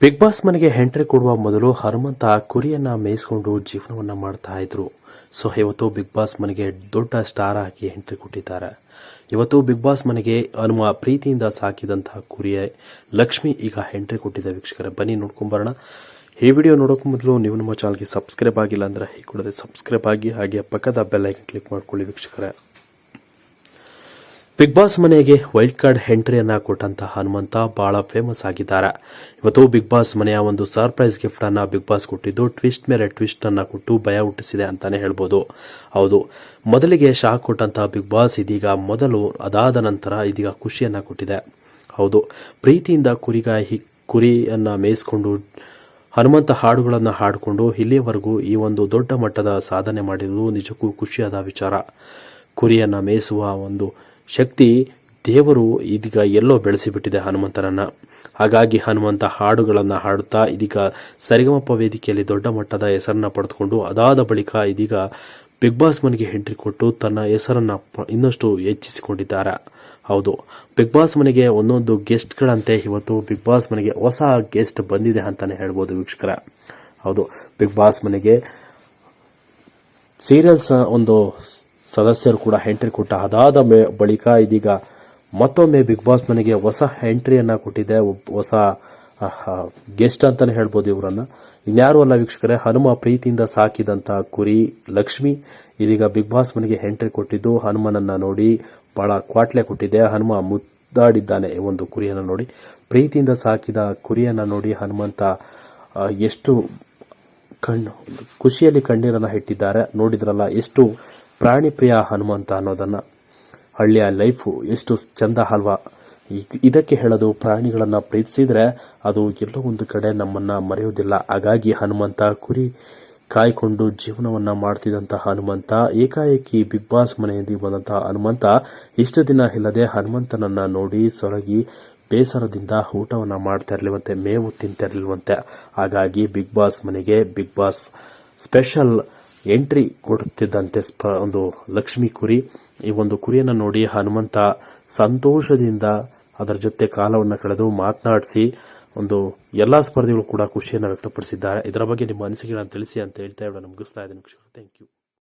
Big boss ಮನೆಗೆ entry ಕೊಡುವ ಮೊದಲು ಹನುಮಂತ ಕುರಿಯನ್ನ ಮೇಯಿಸ್ಕೊಂಡು ಜೀವನವನ್ನ ಮಾಡ್ತಾ ಇದ್ರು. ಸೊ, ಇವತ್ತು ಬಿಗ್ ಬಾಸ್ ಮನೆಗೆ ದೊಡ್ಡ ಸ್ಟಾರ್ ಹಾಕಿ ಎಂಟ್ರಿ ಕೊಟ್ಟಿದ್ದಾರೆ. ಇವತ್ತು ಬಿಗ್ ಬಾಸ್ ಮನೆಗೆ ಹನುಮ ಪ್ರೀತಿಯಿಂದ ಸಾಕಿದಂತಹ ಕುರಿಯ ಲಕ್ಷ್ಮಿ ಈಗ ಎಂಟ್ರಿ ಕೊಟ್ಟಿದೆ ವೀಕ್ಷಕರ. ಬನ್ನಿ ನೋಡ್ಕೊಂಬರೋಣ ಈ ವಿಡಿಯೋ ನೋಡೋಕೆ ಮೊದಲು ನೀವು ನಮ್ಮ ಚಾನಲ್ಗೆ ಸಬ್ಸ್ಕ್ರೈಬ್ ಆಗಿಲ್ಲ ಅಂದರೆ ಈ ಸಬ್ಸ್ಕ್ರೈಬ್ ಆಗಿ ಹಾಗೆ ಪಕ್ಕದ ಬೆಲ್ ಐಕನ್ ಕ್ಲಿಕ್ ಮಾಡ್ಕೊಳ್ಳಿ ವೀಕ್ಷಕರೇ. ಬಿಗ್ ಬಾಸ್ ಮನೆಗೆ ವೈಲ್ಡ್ ಕಾರ್ಡ್ ಎಂಟ್ರಿಯನ್ನು ಕೊಟ್ಟಂತಹ ಹನುಮಂತ ಬಹಳ ಫೇಮಸ್ ಆಗಿದ್ದಾರೆ. ಇವತ್ತು ಬಿಗ್ ಬಾಸ್ ಮನೆಯ ಒಂದು ಸರ್ಪ್ರೈಸ್ ಗಿಫ್ಟ್ ಅನ್ನ ಬಿಗ್ ಬಾಸ್ ಕೊಟ್ಟಿದ್ದು ಟ್ವಿಸ್ಟ್ ಮೇಲೆ ಟ್ವಿಸ್ಟ್ ಅನ್ನ ಕೊಟ್ಟು ಭಯ ಹುಟ್ಟಿಸಿದೆ ಅಂತಾನೆ ಹೇಳ್ಬೋದು. ಹೌದು. ಮೊದಲಿಗೆ ಶಾಕ್ ಕೊಟ್ಟಂತಹ ಬಿಗ್ ಬಾಸ್ ಇದೀಗ ಮೊದಲು ಅದಾದ ನಂತರ ಇದೀಗ ಖುಷಿಯನ್ನ ಕೊಟ್ಟಿದೆ. ಹೌದು. ಪ್ರೀತಿಯಿಂದ ಕುರಿಗಾಯಿ ಕುರಿಯನ್ನ ಮೇಯಿಸ್ಕೊಂಡು ಹನುಮಂತ ಹಾಡುಗಳನ್ನು ಹಾಡಿಕೊಂಡು ಇಲ್ಲಿಯವರೆಗೂ ಈ ಒಂದು ದೊಡ್ಡ ಮಟ್ಟದ ಸಾಧನೆ ಮಾಡಿರುವುದು ನಿಜಕ್ಕೂ ಖುಷಿಯಾದ ವಿಚಾರ. ಕುರಿಯನ್ನು ಮೇಯಿಸುವ ಒಂದು ಶಕ್ತಿ ದೇವರು ಇದೀಗ ಎಲ್ಲೋ ಬೆಳೆಸಿಬಿಟ್ಟಿದೆ ಹನುಮಂತನನ್ನ. ಹಾಗಾಗಿ ಹನುಮಂತ ಹಾಡುಗಳನ್ನು ಹಾಡುತ್ತಾ ಇದೀಗ ಸರಿಗಮಪ ವೇದಿಕೆಯಲ್ಲಿ ದೊಡ್ಡ ಮಟ್ಟದ ಹೆಸರನ್ನು ಪಡೆದುಕೊಂಡು ಅದಾದ ಬಳಿಕ ಇದೀಗ ಬಿಗ್ ಬಾಸ್ ಮನೆಗೆ ಎಂಟ್ರಿ ಕೊಟ್ಟು ತನ್ನ ಹೆಸರನ್ನು ಇನ್ನಷ್ಟು ಹೆಚ್ಚಿಸಿಕೊಂಡಿದ್ದಾರೆ. ಹೌದು, ಬಿಗ್ ಬಾಸ್ ಮನೆಗೆ ಒಂದೊಂದು ಗೆಸ್ಟ್ಗಳಂತೆ ಇವತ್ತು ಬಿಗ್ ಬಾಸ್ ಮನೆಗೆ ಹೊಸ ಗೆಸ್ಟ್ ಬಂದಿದೆ ಅಂತಲೇ ಹೇಳ್ಬೋದು ವೀಕ್ಷಕರ. ಹೌದು, ಬಿಗ್ ಬಾಸ್ ಮನೆಗೆ ಸೀರಿಯಲ್ಸ್ ಒಂದು ಸದಸ್ಯರು ಕೂಡ ಎಂಟ್ರಿ ಕೊಟ್ಟ ಅದಾದ ಮೇ- ಬಳಿಕ ಇದೀಗ ಮತ್ತೊಮ್ಮೆ ಬಿಗ್ ಬಾಸ್ ಮನೆಗೆ ಹೊಸ ಎಂಟ್ರಿಯನ್ನು ಕೊಟ್ಟಿದೆ. ಹೊಸ ಗೆಸ್ಟ್ ಅಂತಲೇ ಹೇಳ್ಬೋದು ಇವರನ್ನು. ಇನ್ಯಾರು ಅಲ್ಲ ವೀಕ್ಷಕರೇ, ಹನುಮ ಪ್ರೀತಿಯಿಂದ ಸಾಕಿದಂಥ ಕುರಿ ಲಕ್ಷ್ಮಿ ಇದೀಗ ಬಿಗ್ ಬಾಸ್ ಮನೆಗೆ ಎಂಟ್ರಿ ಕೊಟ್ಟಿದ್ದು. ಹನುಮನನ್ನು ನೋಡಿ ಭಾಳ ಕ್ವಾಟ್ಲೆ ಕೊಟ್ಟಿದೆ. ಹನುಮ ಮುದ್ದಾಡಿದ್ದಾನೆ ಒಂದು ಕುರಿಯನ್ನು ನೋಡಿ. ಪ್ರೀತಿಯಿಂದ ಸಾಕಿದ ಕುರಿಯನ್ನು ನೋಡಿ ಹನುಮಂತ ಎಷ್ಟು ಕಣ್ಣು ಖುಷಿಯಲ್ಲಿ ಕಣ್ಣೀರನ್ನು ಇಟ್ಟಿದ್ದಾರೆ ನೋಡಿದ್ರಲ್ಲ ಎಷ್ಟು ಪ್ರಾಣಿ ಪ್ರಿಯ ಹನುಮಂತ ಅನ್ನೋದನ್ನು. ಹಳ್ಳಿಯ ಲೈಫು ಎಷ್ಟು ಚಂದ ಅಲ್ವಾ? ಇದ್- ಇದಕ್ಕೆ ಹೇಳೋದು ಪ್ರಾಣಿಗಳನ್ನು ಪ್ರೀತಿಸಿದರೆ ಅದು ಎಲ್ಲೋ ಒಂದು ಕಡೆ ನಮ್ಮನ್ನು ಮರೆಯುವುದಿಲ್ಲ ಹಾಗಾಗಿ ಹನುಮಂತ ಕುರಿ ಕಾಯ್ಕೊಂಡು ಜೀವನವನ್ನು ಮಾಡ್ತಿದ್ದಂಥ ಹನುಮಂತ, ಏಕಾಏಕಿ ಬಿಗ್ ಬಾಸ್ ಮನೆಯಲ್ಲಿ ಬಂದಂಥ ಹನುಮಂತ ಇಷ್ಟು ದಿನ ಇಲ್ಲದೆ ಹನುಮಂತನನ್ನು ನೋಡಿ ಸೊರಗಿ ಬೇಸರದಿಂದ ಊಟವನ್ನು ಮಾಡ್ತಾ ಇರಲಿವಂತೆ, ಮೇವು ತಿಂತಾ ಇರಲಿವಂತೆ. ಹಾಗಾಗಿ ಬಿಗ್ ಬಾಸ್ ಮನೆಗೆ ಬಿಗ್ ಬಾಸ್ ಸ್ಪೆಷಲ್ ಎಂಟ್ರಿ ಕೊಡುತ್ತಿದ್ದಂತೆ ಸ್ಪ, ಒಂದು ಲಕ್ಷ್ಮಿ ಕುರಿ. ಈ ಒಂದು ಕುರಿಯನ್ನು ನೋಡಿ ಹನುಮಂತ ಸಂತೋಷದಿಂದ ಅದರ ಜೊತೆ ಕಾಲವನ್ನು ಕಳೆದು ಮಾತನಾಡಿಸಿ ಒಂದು ಎಲ್ಲ ಸ್ಪರ್ಧಿಗಳು ಕೂಡ ಖುಷಿಯನ್ನು ವ್ಯಕ್ತಪಡಿಸಿದ್ದಾರೆ. ಇದರ ಬಗ್ಗೆ ನಿಮ್ಮ ಅನಿಸಿಕೆಗಳನ್ನು ತಿಳಿಸಿ ಅಂತ ಹೇಳ್ತಾ ಹೇಳೋಣ ಮುಗಿಸ್ತಾ ಇದ್ದೀನಿ. Thank you